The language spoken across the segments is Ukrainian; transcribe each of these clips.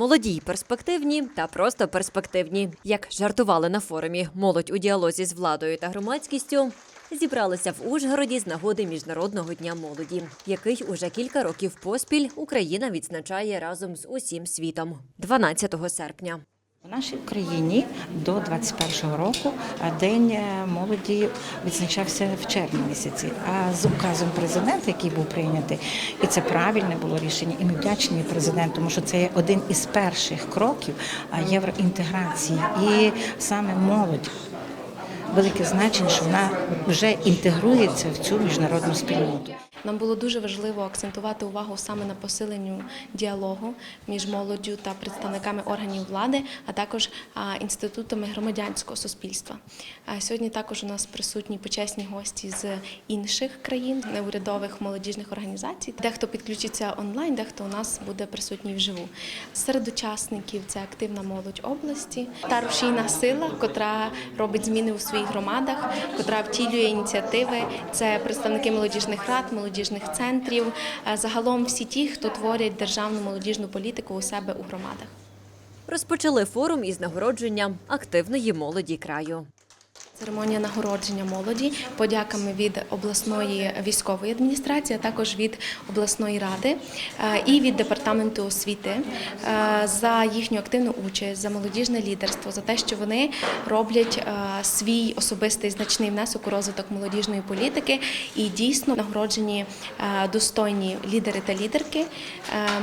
Молоді й перспективні та просто перспективні. Як жартували на форумі Молодь у діалозі з владою та громадськістю. Зібралися в Ужгороді з нагоди Міжнародного дня молоді, який уже кілька років поспіль Україна відзначає разом з усім світом 12 серпня. У нашій Україні до 21-го року День е, молоді відзначався в червні місяці. А з указом президента, який був прийнятий, і це правильне було рішення, і ми вдячні президенту, тому що це є один із перших кроків євроінтеграції. І саме молодь велике значення, що вона вже інтегрується в цю міжнародну спільноту. Нам було дуже важливо акцентувати увагу саме на посиленню діалогу між молоддю та представниками органів влади, а також інститутами громадянського суспільства. Сьогодні також у нас присутні почесні гості з інших країн, неурядових молодіжних організацій. Дехто підключиться онлайн, дехто у нас буде присутній вживу. Серед учасників це активна молодь області та рушійна сила, котра робить зміни у своїх громадах, котра втілює ініціативи. Це представники молодіжних рад, молодіжних центрів, е, загалом всі ті, хто творять державну молодіжну політику у себе у громадах. Розпочали форум із нагородженням активної молоді краю. Церемонія нагородження молоді подяками від обласної військової адміністрації, а також від обласної ради е, і від департаменту освіти е, за їхню активну участь, за молодіжне лідерство, за те, що вони роблять е, свій особистий значний внесок у розвиток молодіжної політики і дійсно нагороджені достойні лідери та лідерки.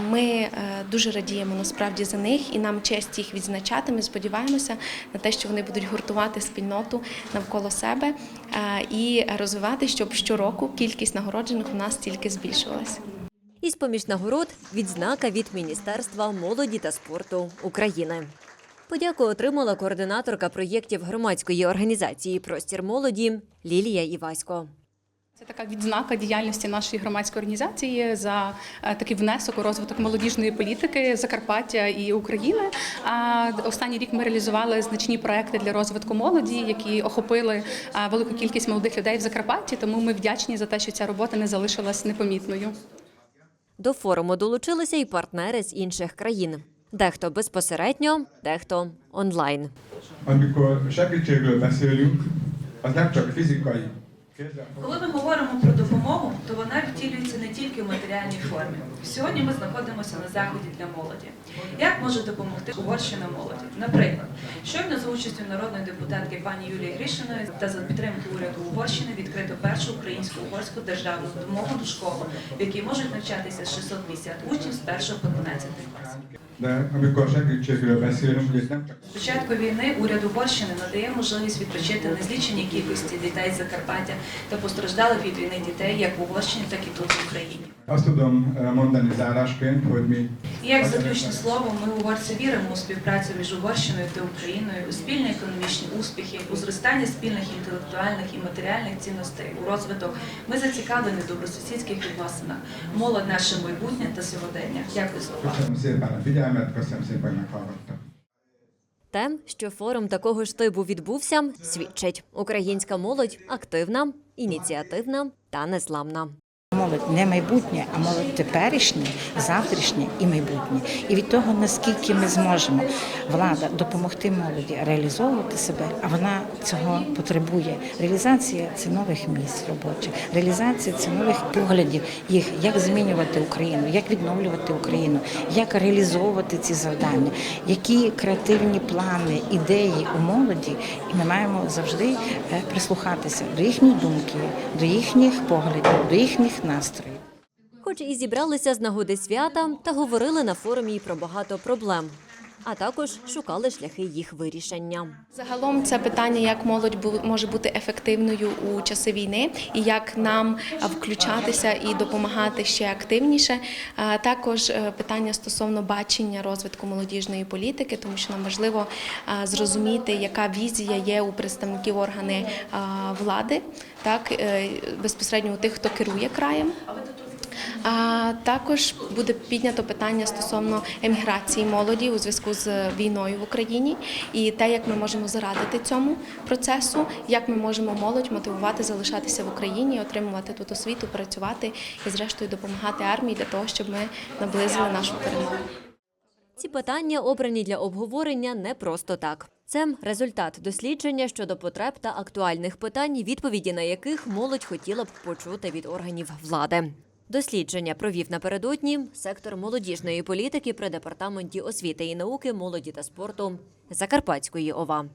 Ми дуже радіємо насправді за них і нам честь їх відзначати. Ми сподіваємося на те, що вони будуть гуртувати спільноту навколо себе е, і розвивати, щоб щороку кількість нагороджених у нас тільки збільшувалася. Із поміж нагород відзнака від Міністерства молоді та спорту України. Подяку отримала координаторка проєктів громадської організації Простір молоді Лілія Івасько. Це така відзнака діяльності нашої громадської організації за е, такий внесок у розвиток молодіжної політики Закарпаття і України. А останній рік ми реалізували значні проекти для розвитку молоді, які охопили е, велику кількість молодих людей в Закарпатті. Тому ми вдячні за те, що ця робота не залишилась непомітною. До форуму долучилися і партнери з інших країн. Дехто безпосередньо, дехто онлайн. Amikor segítségről beszélünk, az nem csak fizikai. Коли ми говоримо про допомогу, то вона втілюється не тільки в матеріальній формі. Сьогодні ми знаходимося на заході для молоді. Як може допомогти Угорщина молоді? Наприклад, щойно за участю народної депутатки пані Юлії Гришиної та за підтримки уряду Угорщини відкрито першу українську угорську державну домовлену школу, в якій можуть навчатися 650 учнів з 1 по 12 клас. З початку війни уряд Угорщини надає можливість відпочити незліченій кількості дітей з Закарпаття та постраждалих від війни дітей як в Угорщині, так і тут в Україні. azt tudom eh, mondani zárásként, hogy mi як заключне слово, ми угорці віримо у співпрацю між Угорщиною та Україною, у спільні економічні успіхи, у зростання спільних інтелектуальних і матеріальних цінностей, у розвиток. Ми зацікавлені в добросусідських відносинах, молодь наше майбутнє та сьогодення. Дякую за увагу. köszönöm szépen a figyelmet, köszönöm szépen, hogy meghallgattak. Те, що форум такого ж типу відбувся, свідчить українська молодь активна, ініціативна та незламна. Молодь не майбутнє, а молодь теперішнє, завтрашнє і майбутнє. І від того, наскільки ми зможемо влада допомогти молоді реалізовувати себе, а вона цього потребує. Реалізація це нових місць робочих, реалізація це нових поглядів, їх як змінювати Україну, як відновлювати Україну, як реалізовувати ці завдання, які креативні плани, ідеї у молоді, і ми маємо завжди е, прислухатися до їхньої думки, до їхніх поглядів, до їхніх настроїв. Хоч і зібралися з нагоди свята та говорили на форумі і про багато проблем, а також шукали шляхи їх вирішення. Загалом це питання, як молодь може бути ефективною у часи війни, і як нам включатися і допомагати ще активніше. Також е, питання стосовно бачення розвитку молодіжної політики, тому що нам важливо зрозуміти, яка візія є у представників органи влади, так е, безпосередньо у тих, хто керує краєм. А також буде піднято питання стосовно еміграції молоді у зв'язку з війною в Україні і те, як ми можемо зарадити цьому процесу, як ми можемо молодь мотивувати залишатися в Україні, отримувати тут освіту, працювати і, зрештою, допомагати армії для того, щоб ми наблизили нашу перемогу. Ці питання обрані для обговорення не просто так. Це результат дослідження щодо потреб та актуальних питань, відповіді на яких молодь хотіла б почути від органів влади. Дослідження провів напередодні сектор молодіжної політики при департаменті освіти і науки, молоді та спорту Закарпатської ОВА.